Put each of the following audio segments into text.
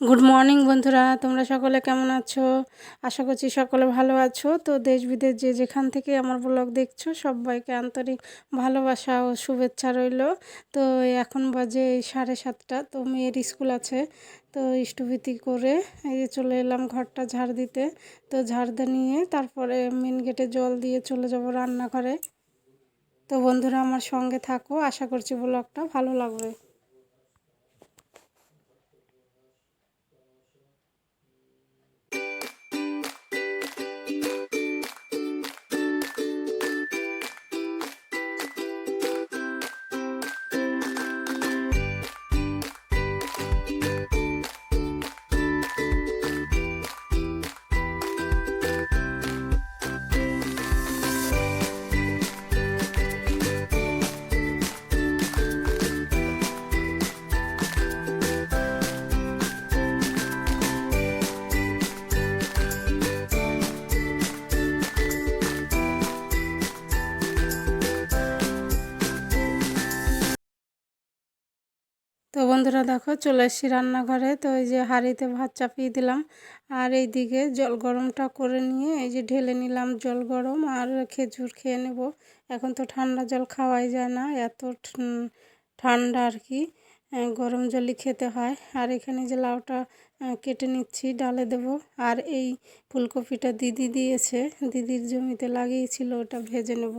Good morning বন্ধুরা। তোমরা সকলে কেমন আছো? আশা করছি সকলে ভালো আছো। তো দেশ বিদেশ যে যেখান থেকে আমার ব্লগ দেখছ, সবাইকে আন্তরিক ভালোবাসা ও শুভেচ্ছা রইল। তো এখন বাজে এই সাড়ে সাতটা, তো মেয়ের স্কুল আছে। তো ইষ্টভীতি করে এই যে চলে এলাম ঘরটা ঝাড় দিতে। তো ঝাড় নিয়ে তারপরে মেন গেটে জল দিয়ে চলে যাব রান্নাঘরে। তো বন্ধুরা আমার সঙ্গে থাকো। আশা করছি ব্লগটা ভালো লাগবে। তো বন্ধুরা দেখো চলে এসেছি রান্নাঘরে। তো এই যে হাঁড়িতে ভাত চাপিয়ে দিলাম। আর এই দিকে জল গরমটা করে নিয়ে এই যে ঢেলে নিলাম জল গরম আর খেজুর খেয়ে নেব। এখন তো ঠান্ডা জল খাওয়াই যায় না, এত ঠান্ডা আর কি গরম জলই খেতে হয়। আর এখানে যে লাউটা কেটে নিচ্ছি, ডালে দেব। আর এই ফুলকপিটা দিদি দিয়েছে, দিদির জমিতে লাগিয়েছিল, ওটা ভেজে নেব।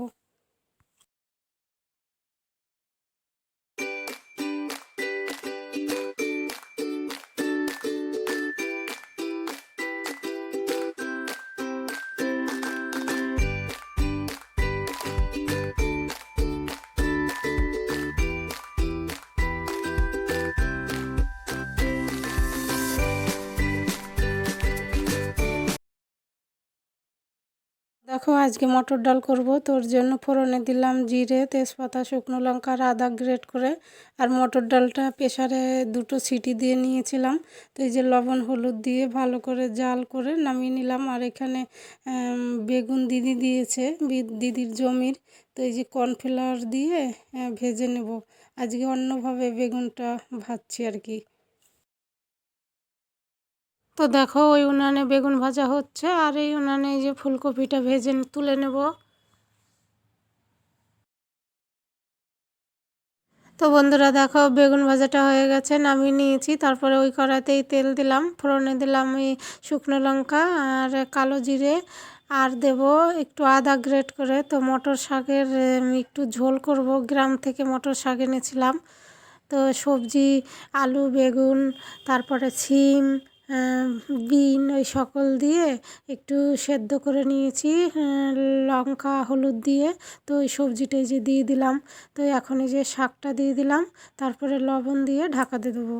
দেখো, আজকে মটর ডাল করব। তোর জন্য ফোড়নে দিলাম জিরে, তেজপাতা, শুকনো লঙ্কা আর আদা গ্রেট করে। আর মটর ডালটা প্রেশারে দুটো সিটি দিয়ে নিয়েছিলাম। তো এই যে লবণ, হলুদ দিয়ে ভালো করে জাল করে নামিয়ে নিলাম। আর এখানে বেগুন দিদি দিয়েছে দিদির জমির। তো এই যে কর্নফ্লাওয়ার দিয়ে ভেজে নেব। আজকে অন্যভাবে বেগুনটা ভাজছি আর কি। তো দেখো ওই উনানে বেগুন ভাজা হচ্ছে, আর এই উনানে যে ফুলকপিটা ভেজে তুলে নেব। তো বন্ধুরা দেখো বেগুন ভাজাটা হয়ে গেছে, নামিয়ে নিয়েছি। তারপরে ওই কড়াতেই তেল দিলাম, ফোড়নে দিলাম এই শুকনো লঙ্কা আর কালো জিরে, আর দেব একটু আদা গ্রেট করে। তো মটর শাকের একটু ঝোল করব, গ্রাম থেকে মটর শাক এনেছিলাম। তো সবজি, আলু, বেগুন, তারপরে সিম বিন ওই সকল দিয়ে একটু সেদ্ধ করে নিয়েছি লঙ্কা, হলুদ দিয়ে। তো ওই সবজিটাই যে দিয়ে দিলাম। তো এখন এই যে শাকটা দিয়ে দিলাম, তারপরে লবণ দিয়ে ঢাকা দিয়ে দেবো।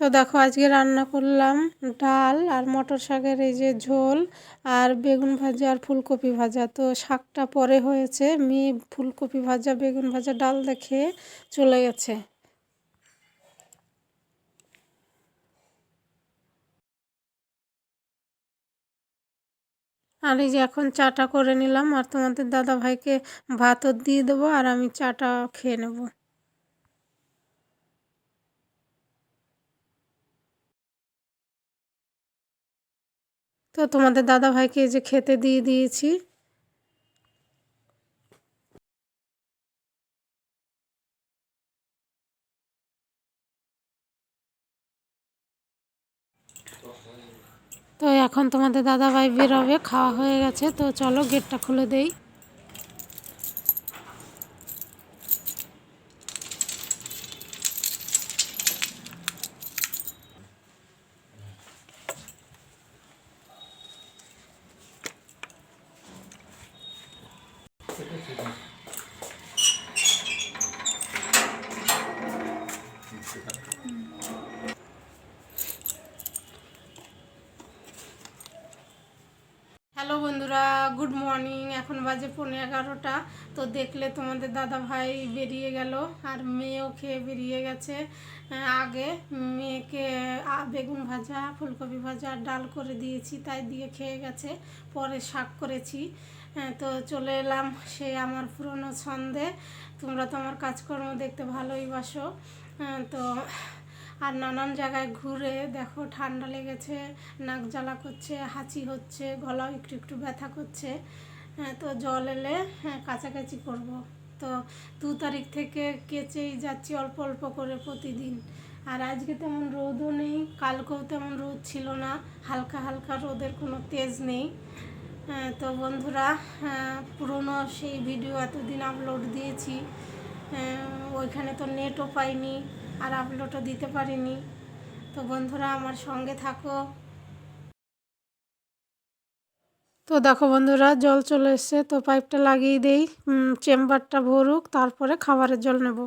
তো দেখো, আজকে রান্না করলাম ডাল আর মটর শাকের এই যে ঝোল আর বেগুন ভাজা আর ফুলকপি ভাজা। তো শাকটা পরে হয়েছে, মেয়ে ফুলকপি ভাজা, বেগুন ভাজা, ডাল দেখে চলে গেছে। আর এই যে এখন চাটা করে নিলাম, আর তোমাদের দাদা ভাইকে ভাতও দিয়ে দেবো আর আমি চাটা খেয়ে নেব। তো তোমাদের দাদা ভাইকে যে খেতে দিয়ে দিয়েছি। তো এখন তোমাদের দাদা ভাই বেরোবে, খাওয়া হয়ে গেছে, তো চলো গেটটা খুলে দেই। হ্যালো বন্ধুরা, গুড মর্নিং। এখন বাজে পনেরো এগারোটা। তো দেখলে তোমাদের দাদা ভাই বেরিয়ে গেল আর মেয়েও খেয়ে বেরিয়ে গেছে। আগে মেয়েকে বেগুন ভাজা, ফুলকপি ভাজা ডাল করে দিয়েছি, তাই দিয়ে খেয়ে গেছে। পরে শাক করেছি। তো চলে এলাম সে আমার পুরনো ছন্দে। তোমরা তো আমার কাজকর্ম দেখতে ভালোই বাসো। তো আর নানান জায়গায় ঘুরে দেখো ঠান্ডা লেগেছে নাক জ্বালা করছে হাঁচি হচ্ছে গলাও একটু একটু ব্যথা করছে। হ্যাঁ, তো জল এলে হ্যাঁ কাছাকাছি করব। তো দু তারিখ থেকে কেচেই যাচ্ছি অল্প অল্প করে প্রতিদিন। আর আজকে তেমন রোদও নেই কালকেও তেমন রোদ ছিল না হালকা হালকা রোদের কোনো তেজ নেই। হ্যাঁ, তো বন্ধুরা হ্যাঁ, পুরনো সেই ভিডিও এতদিন আপলোড দিয়েছি। ওইখানে তো নেটও পাইনি। আর আপলোডও দিতে পারিনি। তো বন্ধুরা, আমার সঙ্গে থাকো। তো দেখো বন্ধুরা, জল চলে এসছে, তো পাইপটা লাগিয়ে দেই। চেম্বারটা ভরুক, তারপরে খাবারের জল নেব।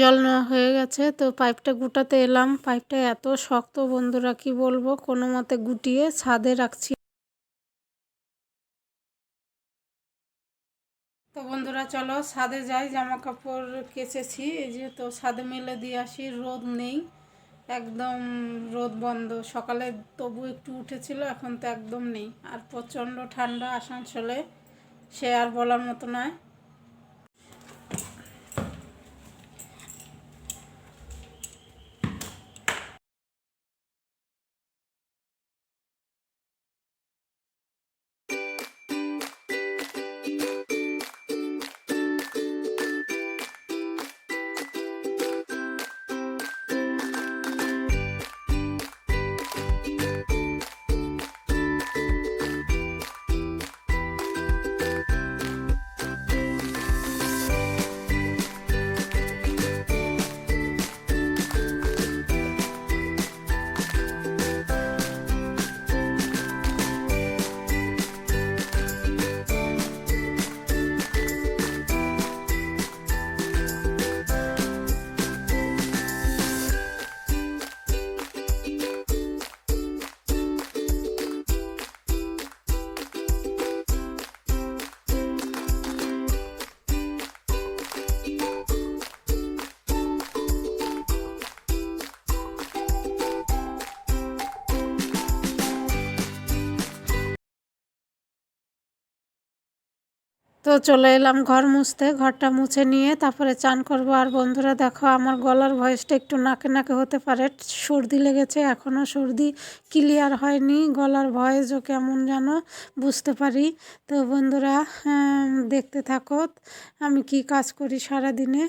জল নেওয়া হয়ে গেছে, তো পাইপটা গুটাতে এলাম। পাইপটা এত শক্ত বন্ধুরা, কি বলব? কোনো মতে গুটিয়ে ছাদে রাখছি। তো বন্ধুরা, চলো ছাদে যাই। জামা কাপড় কেচেছি। এই যে তো ছাদে মেলে দিয়ে আসি, রোদ নেই। একদম রোদ বন্ধ। সকালে তবু একটু উঠেছিল, এখন তো একদম নেই। আর প্রচণ্ড ঠান্ডা আসানসোলে, সে আর বলার মতো নয়। তো চলে এলাম ঘর মুছতে, ঘরটা মুছে নিয়ে তারপরে চান করব। আর বন্ধুরা, দেখো আমার গলার ভয়েসটা একটু নাকে নাকে হতে পারে, সর্দি লেগেছে এখনও সর্দি ক্লিয়ার হয়নি। গলার ভয়েসও কেমন যেন বুঝতে পারি। তো বন্ধুরা দেখতে থাকো, আমি কি কাজ করি সারা দিনে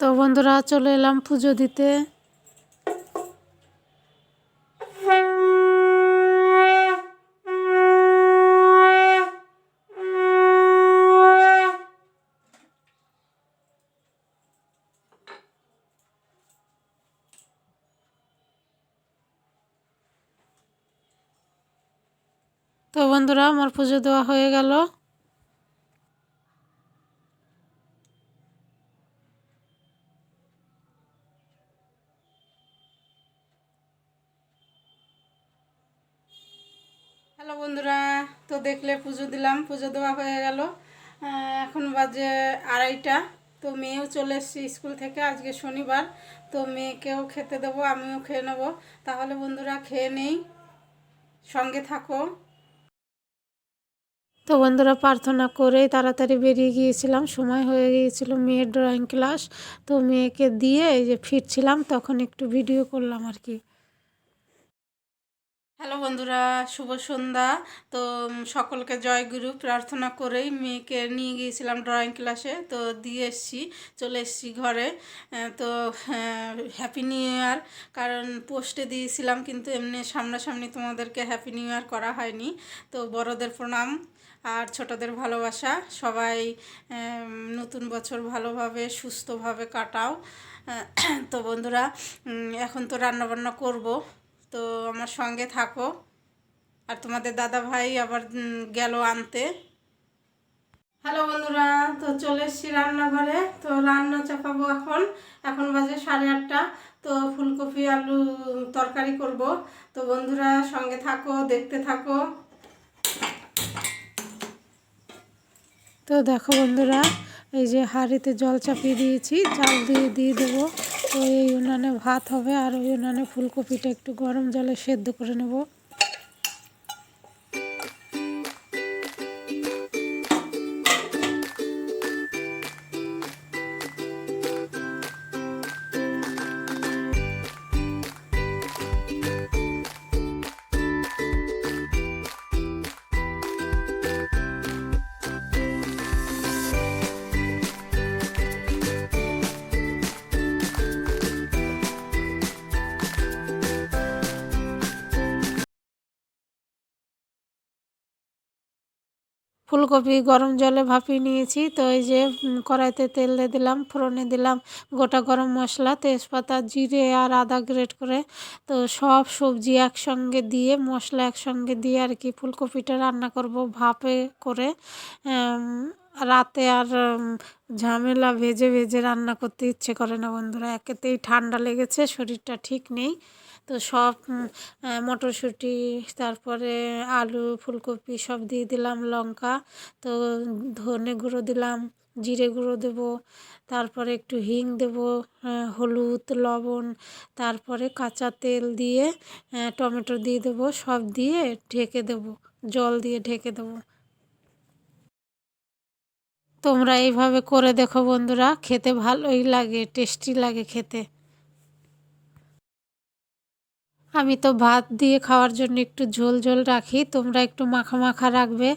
তো বন্ধুরা চলে এলাম পুজো দিতে। তো বন্ধুরা আমার পুজো দেওয়া হয়ে গেল। হ্যালো বন্ধুরা, তো দেখলে পুজো দিলাম, পুজো দেওয়া হয়ে গেল। এখন বাজে আড়াইটা, তো মেয়েও চলে এসেছি স্কুল থেকে, আজকে শনিবার, তো মেয়েকেও খেতে দেবো, আমিও খেয়ে নেব। তাহলে বন্ধুরা, খেয়ে নেই, সঙ্গে থাকো। তো বন্ধুরা, প্রার্থনা করে তাড়াতাড়ি বেরিয়ে গিয়েছিলাম, সময় হয়ে গিয়েছিল মেয়ের ড্রয়িং ক্লাস তো মেয়েকে দিয়ে এই যে ফিরছিলাম, তখন একটু ভিডিও করলাম আর কি। হ্যালো বন্ধুরা, শুভ সন্ধ্যা। তো সকলকে জয়গুরু প্রার্থনা করেই মেয়েকে নিয়ে গিয়েছিলাম ড্রয়িং ক্লাসে তো, দিয়ে এসছি, চলে এসছি ঘরে। তো হ্যাপি নিউ ইয়ার কারণ পোস্টে দিয়েছিলাম, কিন্তু এমনি সামনাসামনি তোমাদেরকে হ্যাপি নিউ ইয়ার করা হয়নি। তো, বড়দের প্রণাম আর ছোটদের ভালোবাসা। সবাই নতুন বছর ভালোভাবে, সুস্থভাবে কাটাও। তো বন্ধুরা এখন তো রান্নাবান্না করব। তো আমার সঙ্গে থাকো। আর তোমাদের দাদা ভাই আবার গেল আনতে। হ্যালো বন্ধুরা, তো চলে এসেছি রান্নাঘরে। তো রান্না চাপাবো এখন। এখন বাজে সাড়ে আটটা। তো ফুলকপি, আলু তরকারি করব। তো বন্ধুরা, সঙ্গে থাকো, দেখতে থাকো। তো দেখো বন্ধুরা, এই যে হাঁড়িতে জল চাপিয়ে দিয়েছি। চাল দিয়ে দিয়ে দেবো। এই উনানে ভাত হবে আর ওই উনানে ফুলকপিটা একটু গরম জলে সেদ্ধ করে নেব। ফুলকপি গরম জলে ভাপিয়ে নিয়েছি। তো এই যে কড়াইতে তেল দিয়ে দিলাম, ফোড়নে দিলাম, গোটা গরম মশলা, তেজপাতা, জিরে আর আদা গ্রেট করে। তো সব সবজি একসঙ্গে দিয়ে, মশলা একসঙ্গে দিয়ে আর কি ফুলকপিটা রান্না করব ভাপে করে। রাতে আর ঝামেলা ভেজে ভেজে রান্না করতে ইচ্ছে করে না বন্ধুরা। একেতেই ঠান্ডা লেগেছে, শরীরটা ঠিক নেই। তো সব মটরশুঁটি, তারপরে আলু, ফুলকপি সব দিয়ে দিলাম লঙ্কা। তো ধনে গুঁড়ো দিলাম, জিরে গুঁড়ো দেবো, তারপরে একটু হিং দেবো হলুদ, লবণ, তারপরে কাঁচা তেল দিয়ে টমেটো দিয়ে দেবো, সব দিয়ে ঢেকে দেবো, জল দিয়ে ঢেকে দেবো। তোমরা এইভাবে করে দেখো বন্ধুরা, খেতে ভালোই লাগে, টেস্টি লাগে খেতে। আমি তো ভাত দিয়ে খাওয়ার জন্য একটু ঝোল ঝোল রাখি, তোমরা একটু মাখা মাখা রাখবে,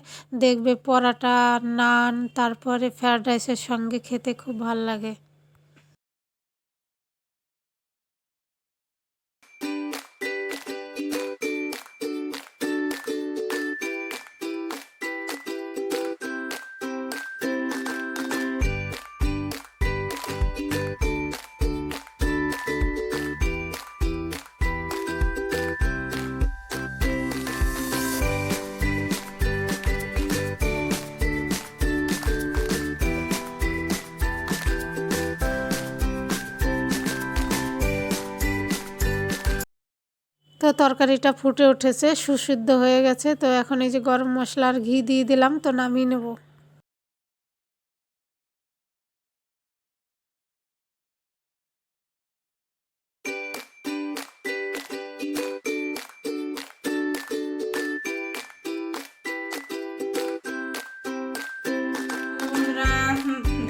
দেখবে পরাটা নান, তারপরে ফ্রায়েড রাইসের সঙ্গে খেতে খুব ভালো লাগে। তো তরকারিটা ফুটে উঠেছে, সুসিদ্ধ হয়ে গেছে। তো এখন এই যে গরম মশলার ঘি দিয়ে দিলাম, তো নামিয়ে নেব।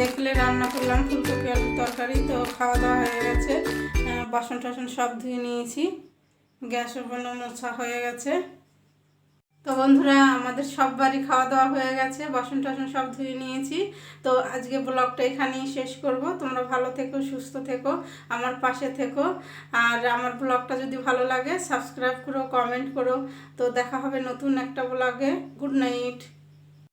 দেখলে রান্না করলাম ফুলকপি, আলুর তরকারি, তো খাওয়া দাওয়া হয়ে গেছে। বাসন টাসন সব ধুয়ে নিয়েছি। গ্যাস ওভেন মোছা হয়ে গেছে। তো বন্ধুরা, আমাদের সব বাড়ি খাওয়া দাওয়া হয়ে গেছে, বাসন টাসন সব ধুয়ে নিয়েছি। তো আজকে ব্লগটা এখানেই শেষ করব। তোমরা ভালো থেকো, সুস্থ থেকো, আমার পাশে থেকো। আর আমার ব্লগটা যদি ভালো লাগে, সাবস্ক্রাইব করো, কমেন্ট করো। তো দেখা হবে নতুন একটা ব্লগে। Good night.